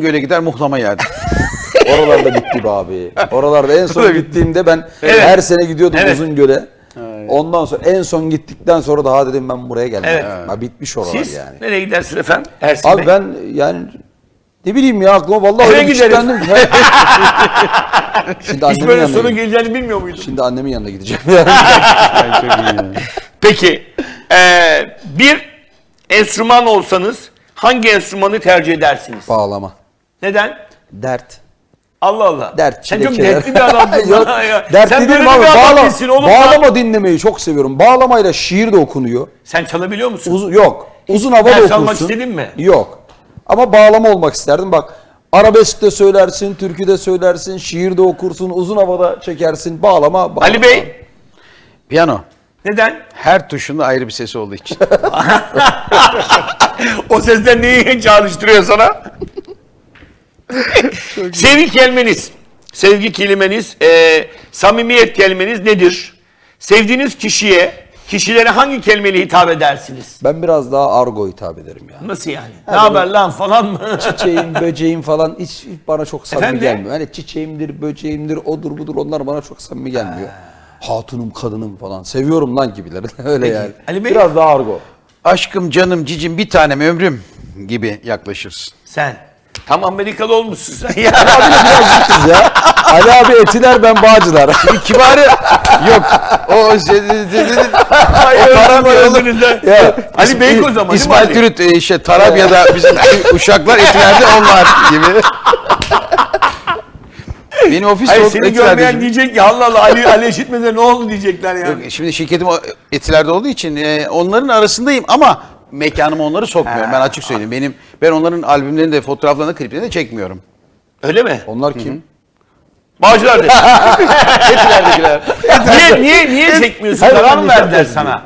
Göle gider muhlama yerdim. Oralarda bitti be abi. Oralarda en son gittiğimde ben Evet. her sene gidiyordum Evet. Uzungöl'e. Ondan sonra en son gittikten sonra daha dedim ben buraya gelmem. Evet. Ha, bitmiş oralar Siz yani. nereye gidersiniz efendim? Ersin Abi Bey. ben yani ne bileyim ya aklıma vallahi Eve öyle bir ki. Şimdi Hiç annemin böyle yanına soru gideceğim. geleceğini bilmiyor muydun? Şimdi annemin yanına gideceğim. Peki eee, bir enstrüman olsanız hangi enstrümanı tercih edersiniz? Bağlama. Neden? Dert. Allah Allah. Dert. Sen çok çilekeler. dertli bir adamsın. Yok, ya. Dert Sen değilim böyle abi. bir adam Bağlama, değilsin oğlum. bağlama dinlemeyi çok seviyorum. Bağlamayla şiir de okunuyor. Sen çalabiliyor musun? Uzun, yok. Uzun hava da ders okursun. almak istedin mi? Yok. Ama bağlama olmak isterdim. Bak arabesk de söylersin, türkü de söylersin, şiir de okursun, uzun havada çekersin. Bağlama, bağlama. Ali Bey Piyano. neden? Her tuşunda ayrı bir sesi olduğu için. O sesler neyi çağrıştırıyor sana? sevgi kelimeniz, sevgi kelimeniz, eee, samimiyet kelimeniz nedir? Sevdiğiniz kişiye, kişilere hangi kelimeyle hitap edersiniz? Ben biraz daha argo hitap ederim ya. Nasıl yani? Ne haber lan falan mı? Çiçeğim, böceğim falan hiç, hiç bana çok samimi Efendim? gelmiyor. Hani çiçeğimdir, böceğimdir, odur budur onlar bana çok samimi gelmiyor. Hatunum, kadınım falan. Seviyorum lan gibileri. Öyle Peki, yani. Ali Bey? Biraz daha argo. Aşkım, canım, cicim, bir tanem ömrüm gibi yaklaşırsın. Sen. Tam Amerikalı olmuşsun sen ya. Biz ya. Ali abi etiler ben bağcılar. Kibarı yok. O şey- Hayır, öldüm olur. önünüze. Ya, Ali Beykoz ama İsmail Ali? Türüt e, işte Tarabya'da bizim uşaklar etilerde onlar gibi. Benim ofis Hayır seni görmeyen şimdi. diyecek ya Allah Allah Ali, Ali eşitmede ne oldu diyecekler ya. Yok, Şimdi şirketim etilerde olduğu için e, onların arasındayım ama mekanıma onları sokmuyorum. Ben açık söyleyeyim. Benim ben onların albümlerini de fotoğraflarını, kliplerini de çekmiyorum. Öyle mi? Onlar kim? Bağcılar dedi. Etilerdekiler. niye, niye, niye çekmiyorsun? Hayır, mı de verdiler yapmadım. sana?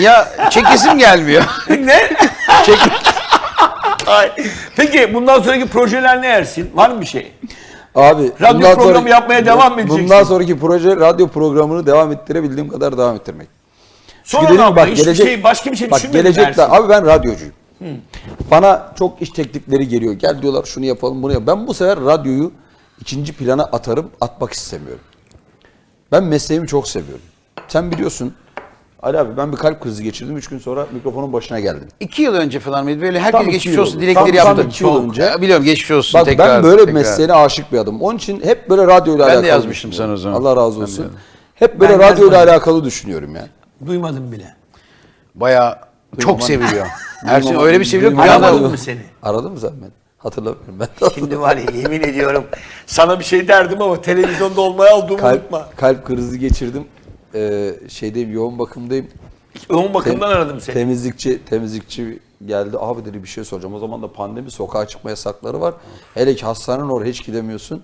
ya çekesim gelmiyor. ne? Çek Ay. Peki bundan sonraki projeler ne Ersin? Var mı bir şey? Abi Radyo bundan programı yapmaya devam mı edeceksin? Bundan sonraki proje radyo programını devam ettirebildiğim kadar devam ettirmek. Sonra Çünkü ne ki yapma? Hiçbir şey, başka bir şey bak düşünmedin gelecekte Ersin. abi ben radyocuyum. Bana çok iş teklifleri geliyor. Gel diyorlar şunu yapalım bunu yapalım. Ben bu sefer radyoyu ikinci plana atarım atmak istemiyorum. Ben mesleğimi çok seviyorum. Sen biliyorsun Ali abi ben bir kalp krizi geçirdim. Üç gün sonra mikrofonun başına geldim. İki yıl önce falan mıydı? Böyle herkes Tam geçmiş olsun oldu. dilekleri Tam- tam yaptı. iki yıl önce. Ya Biliyorum geçmiş olsun Bak tekrar. ben böyle tekrar. mesleğine aşık bir adamım. Onun için hep böyle radyoyla Ben de alakalı yazmıştım düşünüyorum. sana o zaman. Allah razı Ben de olsun. Hep böyle Ben radyoyla alakalı düşünüyorum yani. Duymadım bile. Bayağı çok seviliyor. Ersin Duymaman- öyle bir seviliyor ki bir anda mı seni? Aradın mı sen beni? Hatırlamıyorum ben. Şimdi var ya yemin ediyorum sana bir şey derdim ama televizyonda olmaya aldığımı unutma. kalp, kalp krizi geçirdim. Ee, şeydeyim yoğun bakımdayım. Yoğun bakımdan Tem- aradım seni. Temizlikçi temizlikçi geldi. Abi dedi bir şey soracağım. O zaman da pandemi sokağa çıkma yasakları var. Hele ki hastanenin oraya hiç gidemiyorsun.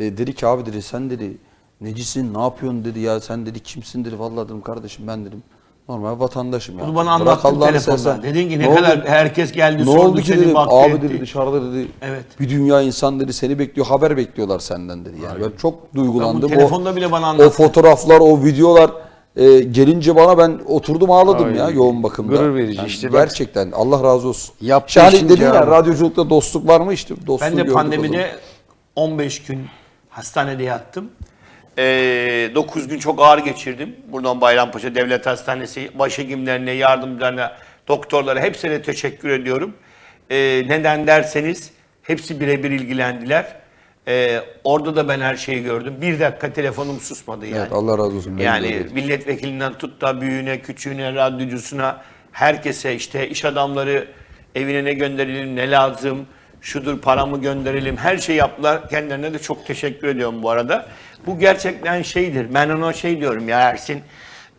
E, dedi ki abi dedi sen dedi necisin ne yapıyorsun dedi ya sen dedi kimsin dedi. Vallahi dedim kardeşim ben dedim normal vatandaşım ya. Bunu bana anlattın telefonda. Dedin ki ne, oldu? kadar herkes geldi Ne sordu oldu ki seni dedim. baktı Abi etti. dedi dışarıda dedi. Evet. Bir dünya insan dedi seni bekliyor. Haber bekliyorlar senden dedi. Yani ben çok duygulandım. Bu telefonda bile bana O anlattı. fotoğraflar, o videolar e, gelince bana ben oturdum ağladım Ay, ya yoğun bakımda. gurur verici Yani işte bak. Gerçekten Allah razı olsun. Yaptığı işin dedin ya radyoculukta dostluk var mı işte dostluğu Ben de o pandemide 15 gün hastanede yattım. Ee, 9 gün çok ağır geçirdim. Buradan Bayrampaşa Devlet Hastanesi başhekimlerine, yardımcılarına, doktorlara hepsine teşekkür ediyorum. Ee, neden derseniz hepsi birebir ilgilendiler. Ee, orada da ben her şeyi gördüm. Bir dakika telefonum susmadı yani. Evet, Allah razı olsun. De Yani öyleydi. milletvekilinden tut da büyüğüne, küçüğüne, radyocusuna, herkese işte iş adamları evine ne gönderelim, ne lazım, şudur paramı gönderelim, her şey yaptılar. Kendilerine de çok teşekkür ediyorum bu arada. Bu gerçekten şeydir. Ben ona şey diyorum ya Ersin,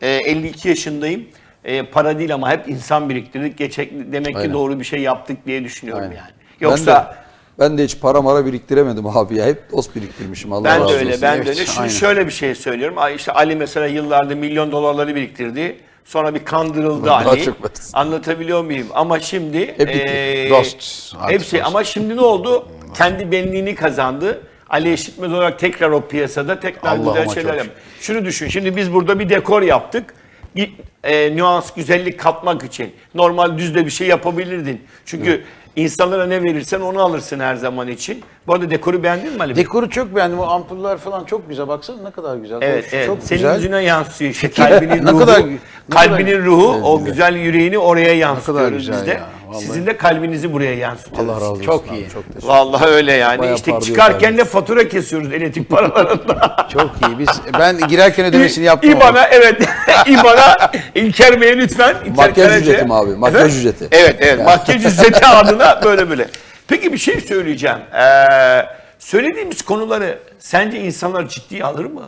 e, 52 yaşındayım. E, para değil ama hep insan biriktirdik. Geçek, demek ki Aynen. doğru bir şey yaptık diye düşünüyorum Aynen. yani. Ben Yoksa de, ben de hiç para mara biriktiremedim abi ya. Hep dost biriktirmişim Allah Ben razı de olsun. öyle, ben Evet, de öyle. Şimdi aynen. şöyle bir şey söylüyorum. İşte Ali mesela yıllardır milyon dolarları biriktirdi. Sonra bir kandırıldı Allah Ali. çok versin. Anlatabiliyor muyum? Ama şimdi bitti. eee, Dost, artık Hepsi dost. ama şimdi ne oldu? Kendi benliğini kazandı. Ali Eşitmez olarak tekrar o piyasada tekrar Allah'ıma güzel çok şeyler yap. Şunu düşün. Şimdi biz burada bir dekor yaptık. Bir e, nüans, güzellik katmak için. Normal düzde bir şey yapabilirdin. Çünkü İnsanlara ne verirsen onu alırsın her zaman için. Bu arada dekoru beğendin mi Ali Bey? Dekoru çok beğendim. O ampuller falan çok güzel. Baksana ne kadar güzel. Evet, Hoş, evet. Çok Senin güzel. yüzüne yansıyor işte kalbinin Ne ruhu. kadar- ne kalbinin kadar- ruhu, o güzel yüreğini oraya yansıtıyoruz biz de. ya, vallahi. Sizin de kalbinizi buraya yansıtıyoruz. Allah razı olsun. Çok abi, iyi. Çok teşekkür Vallahi öyle yani. Bayağı işte çıkarken de fatura kesiyoruz elektrik paralarında. Çok iyi. Biz ben girerken ödemesini yaptım. İBAN'a evet. İBAN'a İlker Bey'e lütfen. İlker Makyaj Karaca. ücretim abi, makyaj Efendim? ücreti. Evet evet. Makyaj ücreti adına böyle böyle. Peki bir şey söyleyeceğim. Ee, söylediğimiz konuları sence insanlar ciddiye alır mı?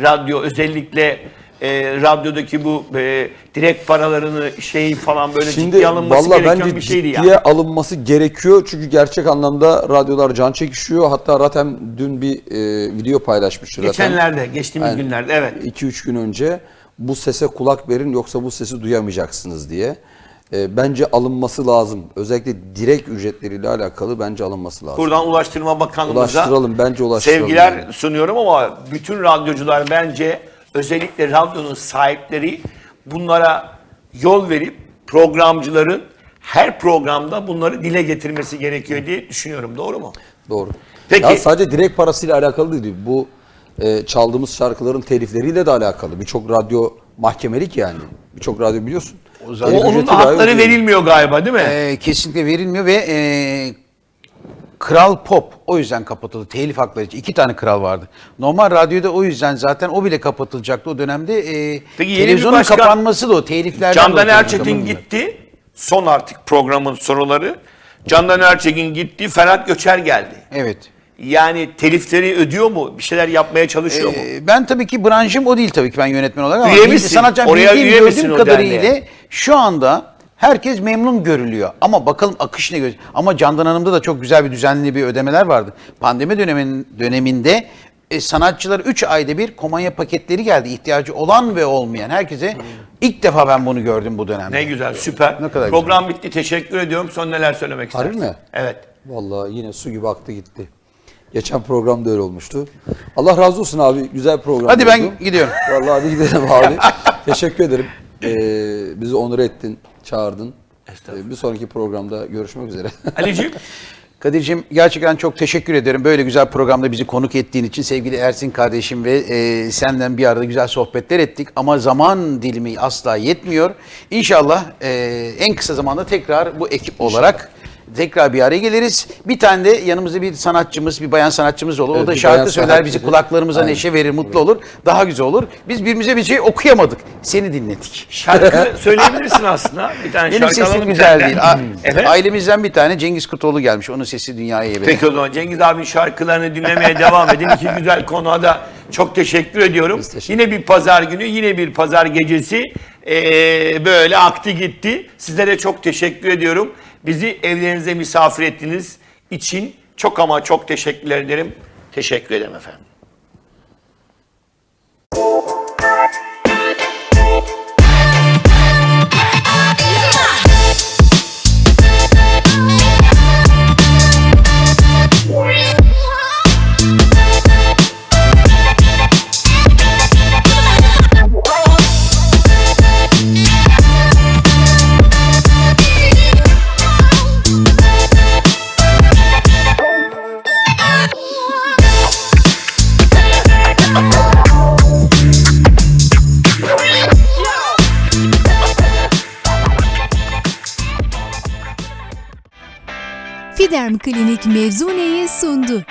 Radyo özellikle e, radyodaki bu e, direkt paralarını şey falan böyle Şimdi ciddiye alınması valla gereken bence bir şeydi ciddiye alınması gerekiyor. Çünkü gerçek anlamda radyolar can çekişiyor. Hatta Ratem dün bir e, video paylaşmıştı. Ratem. Geçenlerde, geçtiğimiz Aynen. günlerde evet. 2-3 gün önce bu sese kulak verin yoksa bu sesi duyamayacaksınız diye. E, bence alınması lazım. Özellikle direkt ücretleriyle alakalı bence alınması lazım. Buradan Ulaştırma Bakanlığımıza Ulaştıralım, bence ulaştıralım sevgiler yani. sunuyorum ama bütün radyocular bence özellikle radyonun sahipleri bunlara yol verip programcıların her programda bunları dile getirmesi gerekiyor diye düşünüyorum. Doğru mu? Doğru. Peki. Ya sadece direkt parasıyla alakalı değil. Bu e, çaldığımız şarkıların telifleriyle de alakalı. Birçok radyo mahkemelik yani. Birçok radyo biliyorsun. O, Telif onun da hakları verilmiyor galiba değil mi? Ee, kesinlikle verilmiyor ve e, Kral Pop o yüzden kapatıldı. Telif hakları için. iki tane kral vardı. Normal radyoda o yüzden zaten o bile kapatılacaktı o dönemde. E, Peki yeni bir televizyonun başkan- kapanması da o teliflerden Candan dolayı. Erçetin gitti. Son artık programın soruları. Candan Erçetin gitti. Ferhat Göçer geldi. Evet. Yani telifleri ödüyor mu? Bir şeyler yapmaya çalışıyor mu? Ee, ben tabii ki branşım o değil tabii ki ben yönetmen olarak ama Üye misin? sanatçı Oraya bildiğim üye misin gördüğüm o kadarıyla derneğe? şu anda herkes memnun görülüyor. Ama bakalım akış ne göz. Ama Candan Hanım'da da çok güzel bir düzenli bir ödemeler vardı. Pandemi dönemin, döneminde e, sanatçılar 3 ayda bir komanya paketleri geldi. İhtiyacı olan ve olmayan herkese. ilk defa ben bunu gördüm bu dönemde. Ne güzel, süper. Ne kadar Program bitti. Teşekkür ediyorum. Son neler söylemek Harbi istersin? mi? Evet. Vallahi yine su gibi aktı gitti. Geçen programda öyle olmuştu. Allah razı olsun abi. Güzel program. Hadi ben oldu. gidiyorum. Vallahi hadi gidelim abi. Teşekkür ederim. Ee, bizi onur ettin, çağırdın. Ee, bir sonraki programda görüşmek üzere. Ali'ciğim Kadir'cim gerçekten çok teşekkür ederim. Böyle güzel programda bizi konuk ettiğin için sevgili Ersin kardeşim ve e, senden bir arada güzel sohbetler ettik. Ama zaman dilimi asla yetmiyor. İnşallah e, en kısa zamanda tekrar bu ekip olarak tekrar bir araya geliriz. Bir tane de yanımızda bir sanatçımız, bir bayan sanatçımız olur. Evet, o da şarkı söyler, bizi sanatçı. kulaklarımıza Aynen. neşe verir, mutlu olur. Daha güzel olur. Biz birbirimize bir şey okuyamadık. Seni dinledik. şarkı söyleyebilirsin aslında. Bir tane Benim şarkı sesim güzel değil. Efendim? Ailemizden bir tane Cengiz Kurtoğlu gelmiş. Onun sesi dünyaya yayılıyor. Peki o zaman Cengiz abinin şarkılarını dinlemeye devam edin. İki güzel konuğa da çok teşekkür ediyorum. Teşekkür yine bir pazar günü, yine bir pazar gecesi eee, böyle aktı gitti. Sizlere çok teşekkür ediyorum. Bizi evlerinize misafir ettiğiniz için çok ama çok teşekkürler ederim. Teşekkür ederim efendim. Fiderm Klinik Mevzune'yi sundu.